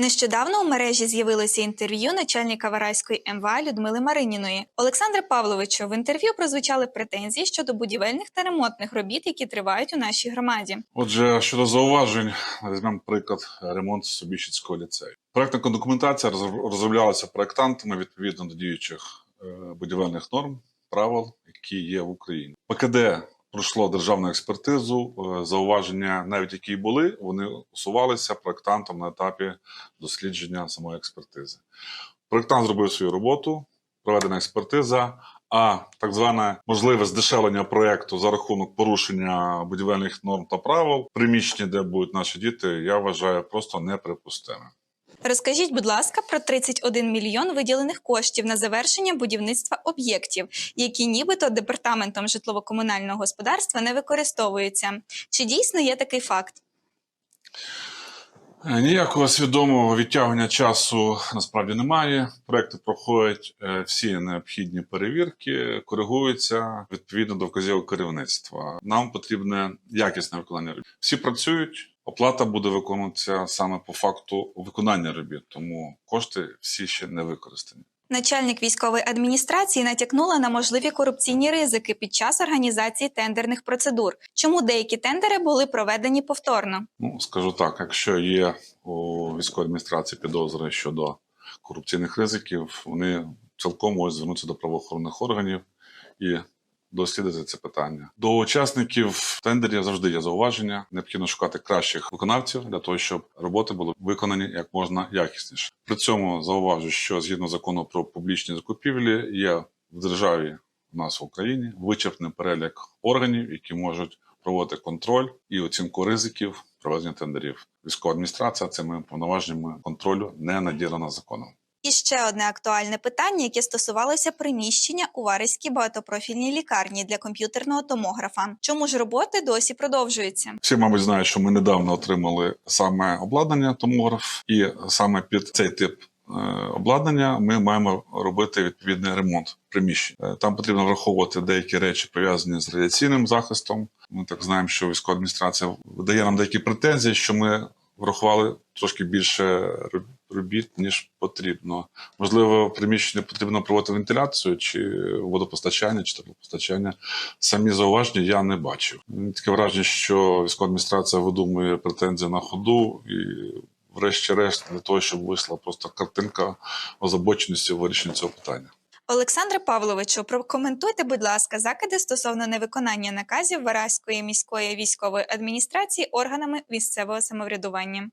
Нещодавно у мережі з'явилося інтерв'ю начальника Вараської МВА Людмили Мариніної. Олександре Павловичу, в інтерв'ю прозвучали претензії щодо будівельних та ремонтних робіт, які тривають у нашій громаді. Отже, щодо зауважень, візьмемо приклад ремонт Собічицького ліцею. Проектна документація розроблялася проектантами відповідно до діючих е, будівельних норм, правил, які є в Україні. ПКД пройшло державну експертизу. е, Зауваження, навіть які були, вони усувалися проектантом на етапі дослідження самої експертизи. Проектант зробив свою роботу, проведена експертиза. А так зване можливе здешевлення проекту за рахунок порушення будівельних норм та правил в приміщенні, де будуть наші діти, я вважаю просто неприпустимим. Розкажіть, будь ласка, про 31 мільйон виділених коштів на завершення будівництва об'єктів, які нібито департаментом житлово-комунального господарства не використовуються. Чи дійсно є такий факт? Е, Ніякого свідомого відтягування часу насправді немає. Проекти проходять е, всі необхідні перевірки, коригуються відповідно до вказівок керівництва. Нам потрібне якісне виконання. Всі працюють. Оплата буде виконуватися саме по факту виконання робіт, тому кошти всі ще не використані. Начальник військової адміністрації натякнула на можливі корупційні ризики під час організації тендерних процедур. Чому деякі тендери були проведені повторно? Ну, скажу так, якщо є у військовій адміністрації підозри щодо корупційних ризиків, вони цілком можуть звернутися до правоохоронних органів і дослідити це питання. До учасників тендерів завжди є зауваження. Необхідно шукати кращих виконавців для того, щоб роботи були виконані як можна якісніше. При цьому зауважу, що згідно закону про публічні закупівлі є в державі у нас в Україні вичерпний перелік органів, які можуть проводити контроль і оцінку ризиків проведення тендерів. Військова адміністрація цими повноваженнями контролю не наділена законом. І ще одне актуальне питання, яке стосувалося приміщення у Вариській багатопрофільній лікарні для комп'ютерного томографа. Чому ж роботи досі продовжуються? Всі, мабуть, знають, що ми недавно отримали саме обладнання томограф, і саме під цей тип е, обладнання ми маємо робити відповідний ремонт приміщень. Е, Там потрібно враховувати деякі речі пов'язані з радіаційним захистом. Ми так знаємо, що військова адміністрація видає нам деякі претензії, що ми врахували трошки більше робіт ніж потрібно. Можливо, в приміщенні потрібно проводити вентиляцію чи водопостачання, чи теплопостачання. Самі зауваження я не бачив. Таке враження, що військова адміністрація видумує претензії на ходу і. Врешті-решт, для того, щоб вийшла просто картинка озабоченості у вирішенні цього питання. Олександре Павловичу, прокоментуйте, будь ласка, закиди стосовно невиконання наказів Вараської міської військової адміністрації органами місцевого самоврядування.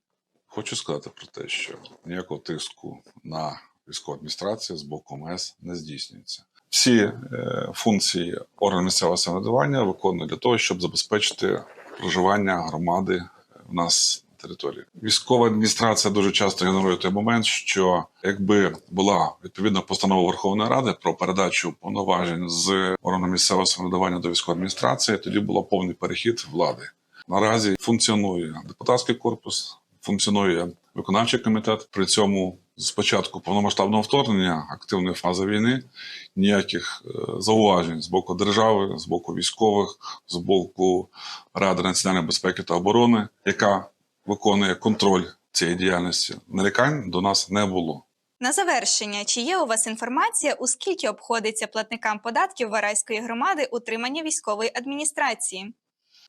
Хочу сказати про те, що ніякого тиску на військову адміністрацію з боку МС не здійснюється. Всі е, функції органів місцевого самоврядування виконують для того, щоб забезпечити проживання громади в нас на території. Військова адміністрація дуже часто генерує той момент, що якби була відповідна постанова Верховної Ради про передачу повноважень з органу місцевого самоврядування до військової адміністрації, тоді було повний перехід влади. Наразі функціонує депутатський корпус, функціонує виконавчий комітет. При цьому з початку повномасштабного вторгнення активної фази війни ніяких е, зауважень з боку держави, з боку військових, з боку Ради національної безпеки та оборони, яка виконує контроль цієї діяльності, нарікань до нас не було. На завершення, чи є у вас інформація, у скільки обходиться платникам податків Варайської громади утримання військової адміністрації?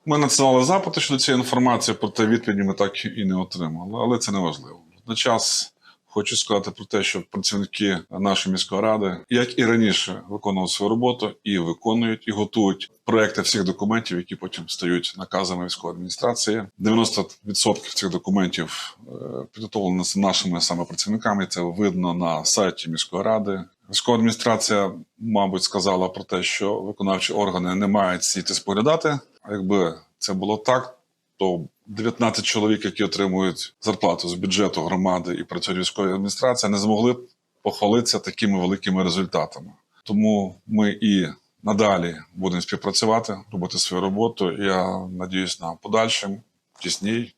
Ми надсилали запити щодо цієї інформації, проте відповіді ми так і не отримали, але це не важливо. Водночас хочу сказати про те, що працівники нашої міської ради, як і раніше, виконували свою роботу і виконують, і готують проекти всіх документів, які потім стають наказами військової адміністрації. 90% цих документів е, підготовлені нашими саме працівниками. Це видно на сайті міської ради. Військова адміністрація, мабуть, сказала про те, що виконавчі органи не мають сіти споглядати. Якби це було так, то 19 чоловік, які отримують зарплату з бюджету громади і працюють в військовій адміністрації, не змогли б похвалитися такими великими результатами. Тому ми і надалі будемо співпрацювати, робити свою роботу. Я надіюсь на подальшим тісній,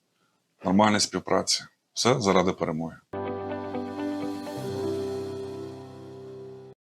нормальній співпраці. Все заради перемоги.